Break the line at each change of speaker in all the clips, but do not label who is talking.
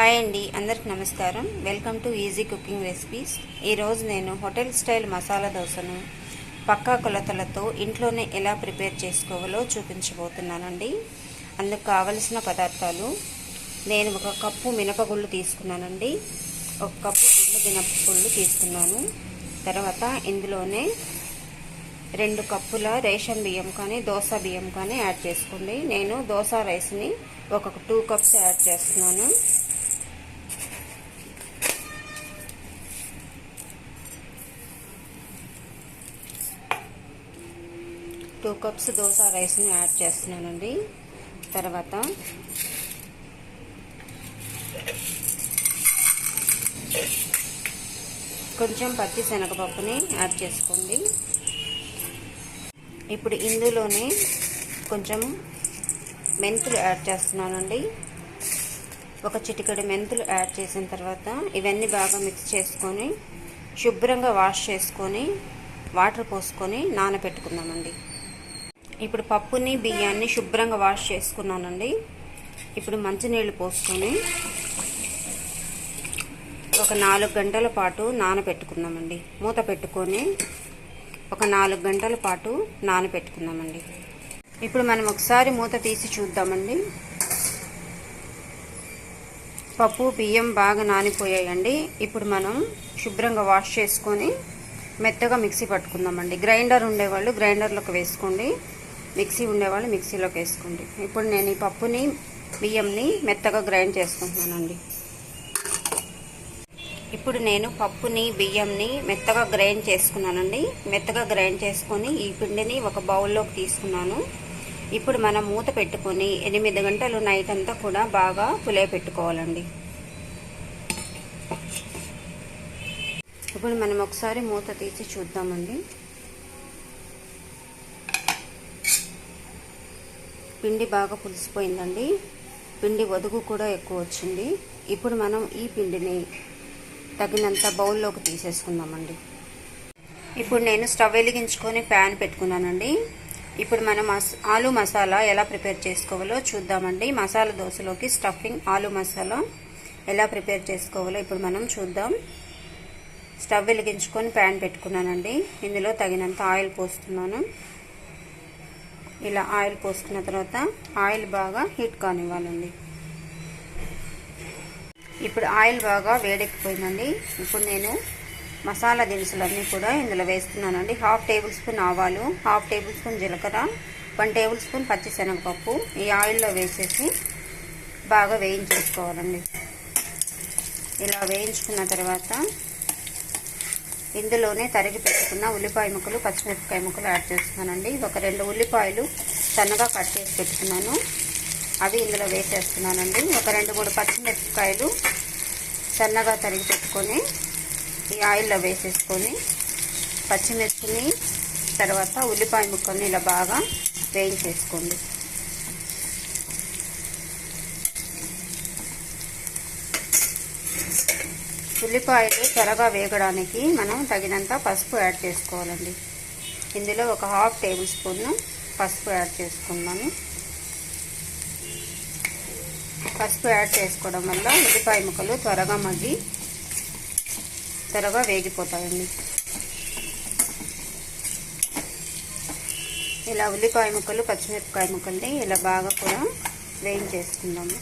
Hi అండి అందరికి నమస్కారం. Welcome to easy cooking recipes. ఈరోజు నేను హోటల్ స్టైల్ మసాలా దోశను పక్కా కొలతలతో ఇంట్లోనే ఎలా ప్రిపేర్ చేసుకోవాలో చూపించబోతున్నానండి. అందుకు కావలసిన పదార్థాలు నేను ఒక కప్పు మినపగుళ్ళు తీసుకున్నానండి. ఒక కప్పు ఎండు మినపగుళ్ళు తీసుకున్నాను. తర్వాత ఇందులోనే రెండు కప్పుల రేషన్ బియ్యం కానీ దోశ బియ్యం కానీ యాడ్ చేసుకోండి. నేను దోశ రైస్ని ఒక టూ కప్స్ యాడ్ చేస్తున్నాను. టూ కప్స్ దోశ రైస్ని యాడ్ చేస్తున్నానండి. తర్వాత కొంచెం పచ్చి శనగపప్పుని యాడ్ చేసుకోండి. ఇప్పుడు ఇందులోనే కొంచెం మెంతులు యాడ్ చేస్తున్నానండి. ఒక చిటికెడు మెంతులు యాడ్ చేసిన తర్వాత ఇవన్నీ బాగా మిక్స్ చేసుకొని శుభ్రంగా వాష్ చేసుకొని వాటర్ పోసుకొని నానబెట్టుకుందామండి. ఇప్పుడు పప్పుని బియ్యాన్ని శుభ్రంగా వాష్ చేసుకున్నానండి. ఇప్పుడు మంచినీళ్ళు పోసుకొని ఒక నాలుగు గంటల పాటు నానబెట్టుకుందామండి. మూత పెట్టుకొని ఒక నాలుగు గంటల పాటు నానబెట్టుకుందామండి. ఇప్పుడు మనం ఒకసారి మూత తీసి చూద్దామండి. పప్పు బియ్యం బాగా నానిపోయాయండి. ఇప్పుడు మనం శుభ్రంగా వాష్ చేసుకొని మెత్తగా మిక్సీ పట్టుకుందామండి. గ్రైండర్ ఉండేవాళ్ళు గ్రైండర్లోకి వేసుకోండి. మిక్సీ ఉండేవాళ్ళు మిక్సీలోకి వేసుకోండి. ఇప్పుడు నేను ఈ పప్పుని బియ్యంని మెత్తగా గ్రైండ్ చేసుకుంటున్నానండి. ఇప్పుడు నేను పప్పుని బియ్యంని మెత్తగా గ్రైండ్ చేసుకున్నానండి. మెత్తగా గ్రైండ్ చేసుకొని ఈ పిండిని ఒక బౌల్లోకి తీసుకున్నాను. ఇప్పుడు మనం మూత పెట్టుకొని ఎనిమిది గంటలు నైట్ అంతా కూడా బాగా పులే పెట్టుకోవాలండి. ఇప్పుడు మనం ఒకసారి మూత తీసి చూద్దామండి. పిండి బాగా పులిసిపోయిందండి. పిండి వదుగు కూడా ఎక్కువ వచ్చింది. ఇప్పుడు మనం ఈ పిండిని తగినంత బౌల్లోకి తీసేసుకుందామండి. ఇప్పుడు నేను స్టవ్ వెలిగించుకొని ప్యాన్ పెట్టుకున్నానండి. ఇప్పుడు మనం మస్ ఆలు మసాలా ఎలా ప్రిపేర్ చేసుకోవాలో చూద్దామండి. మసాలా దోశలోకి స్టఫింగ్ ఆలు మసాలా ఎలా ప్రిపేర్ చేసుకోవాలో ఇప్పుడు మనం చూద్దాం. స్టవ్ వెలిగించుకొని ప్యాన్ పెట్టుకున్నానండి. ఇందులో తగినంత ఆయిల్ పోస్తున్నాను. ఇలా ఆయిల్ పోసుకున్న తర్వాత ఆయిల్ బాగా హీట్ కానివ్వాలండి. ఇప్పుడు ఆయిల్ బాగా వేడెక్కిపోయిందండి. ఇప్పుడు నేను మసాలా దినుసులన్నీ కూడా ఇందులో వేస్తున్నానండి. హాఫ్ టేబుల్ స్పూన్ ఆవాలు హాఫ్ టేబుల్ స్పూన్ జీలకర్ర వన్ టేబుల్ స్పూన్ పచ్చిశనగపప్పు ఈ ఆయిల్లో వేసేసి బాగా వేయించేసుకోవాలండి. ఇలా వేయించుకున్న తర్వాత ఇందులోనే తరిగి పెట్టుకున్న ఉల్లిపాయ ముక్కలు పచ్చిమిరపకాయ ముక్కలు యాడ్ చేస్తున్నానండి. ఒక రెండు ఉల్లిపాయలు సన్నగా కట్ చేసి పెట్టుకున్నాను. అవి ఇందులో వేసేస్తున్నానండి. ఒక రెండు మూడు పచ్చిమిరపకాయలు సన్నగా తరిగి పెట్టుకొని ఈ ఆయిల్లో వేసేసుకొని పచ్చిమిర్చిని తర్వాత ఉల్లిపాయ ముక్కల్ని ఇలా బాగా వేయించేసుకోండి. ఉల్లిపాయలు త్వరగా వేగడానికి మనం తగినంత పసుపు యాడ్ చేసుకోవాలండి. ఇందులో ఒక హాఫ్ టేబుల్ స్పూన్ పసుపు యాడ్ చేసుకున్నాము పసుపు యాడ్ చేసుకోవడం వల్ల ఉల్లిపాయ ముక్కలు త్వరగా మగ్గి త్వరగా వేగిపోతాయండి. ఇలా ఉల్లిపాయ ముక్కలు పచ్చిమిరపకాయ ముక్కల్ని ఇలా బాగా కూడా వేయించేసుకుందాము.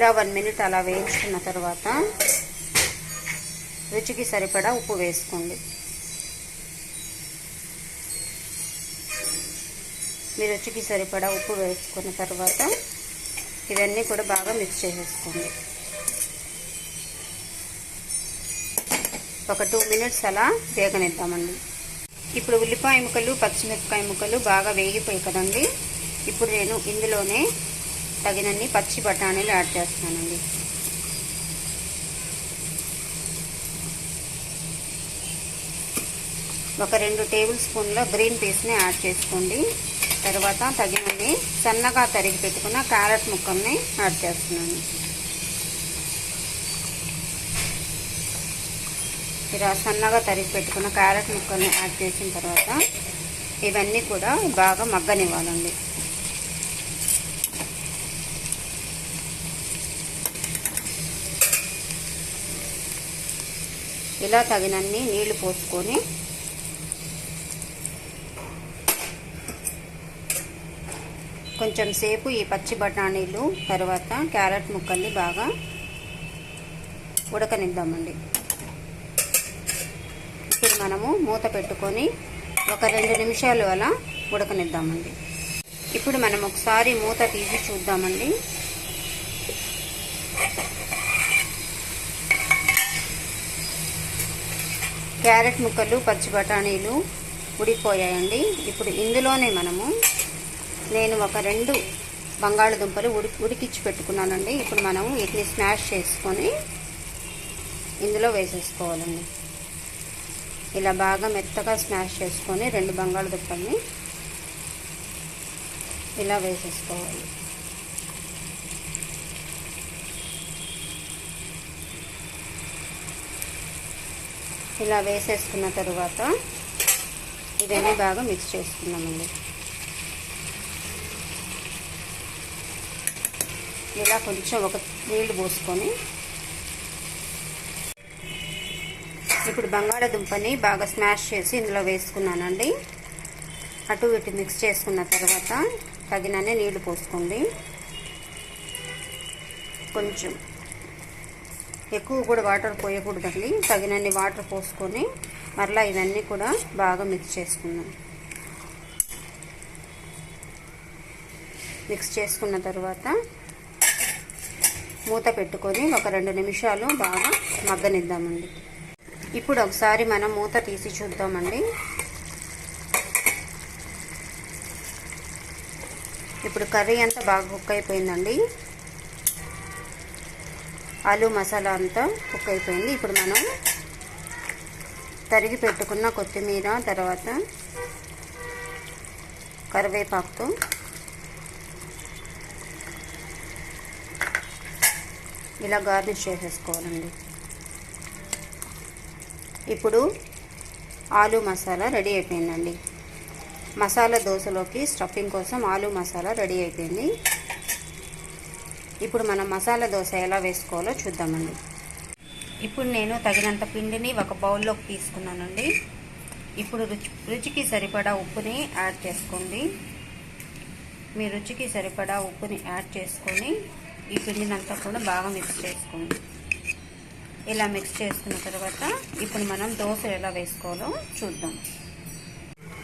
ఇలా వన్ మినిట్ అలా వేయించుకున్న తర్వాత రుచికి సరిపడా ఉప్పు వేసుకోండి. మీ రుచికి సరిపడా ఉప్పు వేసుకున్న తర్వాత ఇవన్నీ కూడా బాగా మిక్స్ చేసేసుకోండి. ఒక టూ మినిట్స్ అలా వేగనిద్దామండి. ఇప్పుడు ఉల్లిపాయ ముక్కలు పచ్చిమిరపకాయ ముక్కలు బాగా వేగిపోయి కదండి. ఇప్పుడు నేను ఇందులోనే తగినన్ని పచ్చి బఠానీలు యాడ్ చేస్తున్నానండి ఒక రెండు టేబుల్ స్పూన్ల గ్రీన్ పీస్ని యాడ్ చేసుకోండి. తర్వాత తగినన్ని సన్నగా తరిగి పెట్టుకున్న క్యారెట్ ముక్కల్ని యాడ్ చేస్తున్నాను. ఇలా సన్నగా తరిగి పెట్టుకున్న క్యారెట్ ముక్కల్ని యాడ్ చేసిన తర్వాత ఇవన్నీ కూడా బాగా మగ్గనివ్వాలండి. ఇలా తగినన్ని నీళ్ళు పోసుకొని కొంచెం సేపు ఈ పచ్చి బఠానీలు తర్వాత క్యారెట్ ముక్కల్ని బాగా ఉడకనిద్దామండి. ఇప్పుడు మనము మూత పెట్టుకొని ఒక రెండు నిమిషాలు అలా ఉడకనిద్దామండి. ఇప్పుడు మనం ఒకసారి మూత తీసి చూద్దామండి. క్యారెట్ ముక్కలు పచ్చి బఠానీలు ఉడికిపోయాయండి ఇప్పుడు ఇందులోనే మనము నేను ఒక రెండు బంగాళదుంపలు ఉడి ఉడికిచ్చి పెట్టుకున్నానండి. ఇప్పుడు మనము వీటిని స్మాష్ చేసుకొని ఇందులో వేసేసుకోవాలండి. ఇలా బాగా మెత్తగా స్మాష్ చేసుకొని రెండు బంగాళదుంపల్ని ఇలా వేసేసుకోవాలి. ఇలా వేసేసుకున్న తర్వాత ఇవన్నీ బాగా మిక్స్ చేసుకున్నామండి. ఇలా కొంచెం ఒక నీళ్ళు పోసుకొని ఇప్పుడు బంగాళాదుంపని బాగా స్మాష్ చేసి ఇందులో వేసుకున్నానండి. అటు ఇటు మిక్స్ చేసుకున్న తర్వాత తగిననే నీళ్ళు పోసుకోండి. కొంచెం ఎక్కువ కూడా వాటర్ పోయకూడదండి. తగినన్ని వాటర్ పోసుకొని మరలా ఇవన్నీ కూడా బాగా మిక్స్ చేసుకుందాం. మిక్స్ చేసుకున్న తర్వాత మూత పెట్టుకొని ఒక రెండు నిమిషాలు బాగా మగ్గనిద్దామండి. ఇప్పుడు ఒకసారి మనం మూత తీసి చూద్దామండి. ఇప్పుడు కర్రీ అంతా బాగా కుక్ అయిపోయిందండి. ఆలు మసాలా అంతా కుక్ అయిపోయింది. ఇప్పుడు మనం తరిగి పెట్టుకున్న కొత్తిమీర తర్వాత కరివేపాకుతో ఇలా గార్నిష్ చేసేసుకోవాలండి. ఇప్పుడు ఆలు మసాలా రెడీ అయిపోయిందండి. మసాలా దోశలోకి స్టఫింగ్ కోసం ఆలు మసాలా రెడీ అయిపోయింది. ఇప్పుడు మనం మసాలా దోశ ఎలా వేసుకోవాలో చూద్దామండి. ఇప్పుడు నేను తగినంత పిండిని ఒక బౌల్లోకి తీసుకున్నానండి. ఇప్పుడు రుచి రుచికి సరిపడా ఉప్పుని యాడ్ చేసుకోండి. మీ రుచికి సరిపడా ఉప్పుని యాడ్ చేసుకొని ఈ పిండినంతా కూడా బాగా మిక్స్ చేసుకోండి. ఇలా మిక్స్ చేసుకున్న తర్వాత ఇప్పుడు మనం దోశ ఎలా వేసుకోవాలో చూద్దాం.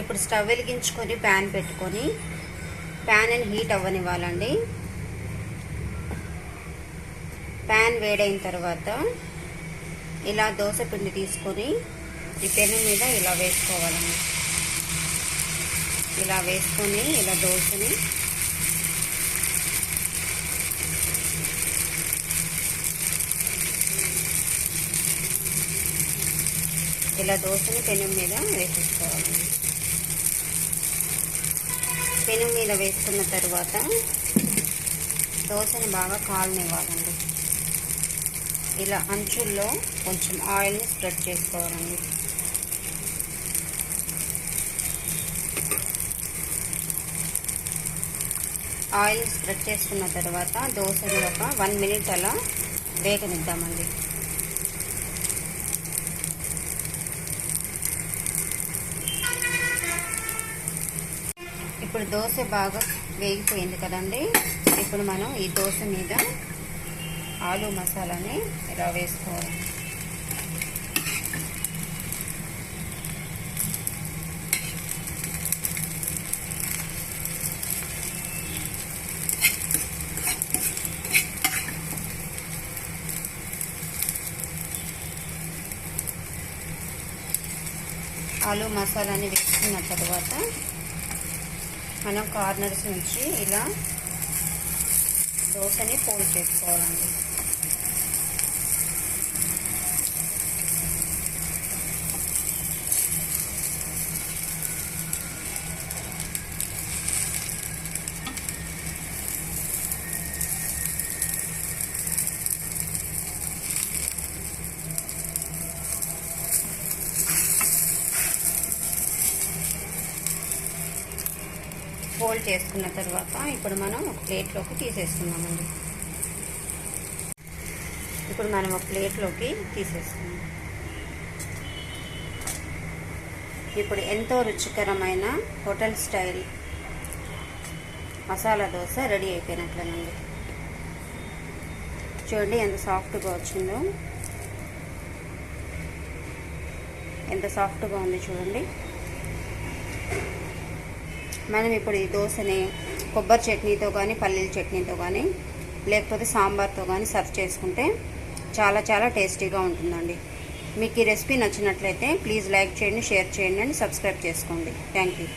ఇప్పుడు స్టవ్ వెలిగించుకొని ప్యాన్ పెట్టుకొని ప్యాన్ అని హీట్ అవ్వనివ్వాలండి. వేడైన తర్వాత ఇలా దోశ పిండి తీసుకొని ఈ పెను మీద ఇలా వేసుకోవాలండి ఇలా వేసుకొని ఇలా దోశని ఇలా దోశని పెను మీద వేసేసుకోవాలండి పెను మీద వేసుకున్న తర్వాత దోశని బాగా కాలనివ్వాలండి. ఇలా అంచుల్లో కొంచెం ఆయిల్ని స్ప్రెడ్ చేసుకోవాలండి. ఆయిల్ స్ప్రెడ్ చేసుకున్న తర్వాత దోశని ఒక వన్ మినిట్ అలా వేగనిద్దామండి. ఇప్పుడు దోశ బాగా వేగిపోయింది కదండి. ఇప్పుడు మనం ఈ దోశ మీద ఆలు మసాలాని ఇలా వేసుకోవాలి. ఆలు మసాలాని వేసుకున్న తర్వాత మనం కార్నర్స్ నుంచి ఇలా దోశని ఫోల్డ్ చేసుకోవాలండి. చేసుకున్న తర్వాత ఇప్పుడు మనం ఒక ప్లేట్లోకి తీసేసుకున్నామండి ఇప్పుడు మనం ఒక ప్లేట్లోకి తీసేసుకున్నాం ఇప్పుడు ఎంతో రుచికరమైన hotel style masala dosa ready అయిపోయినట్లేనండి. చూడండి ఎంత సాఫ్ట్గా వచ్చిందో. ఎంత సాఫ్ట్గా ఉంది చూడండి. మనం ఇప్పుడు ఈ దోశని కొబ్బరి చట్నీతో కానీ పల్లీల చట్నీతో కానీ లేకపోతే సాంబార్తో కానీ సర్వ్ చేసుకుంటే చాలా చాలా టేస్టీగా ఉంటుందండి. మీకు ఈ రెసిపీ నచ్చినట్లయితే ప్లీజ్ లైక్ చేయండి షేర్ చేయండి అండ్ సబ్స్క్రైబ్ చేసుకోండి. Thank you.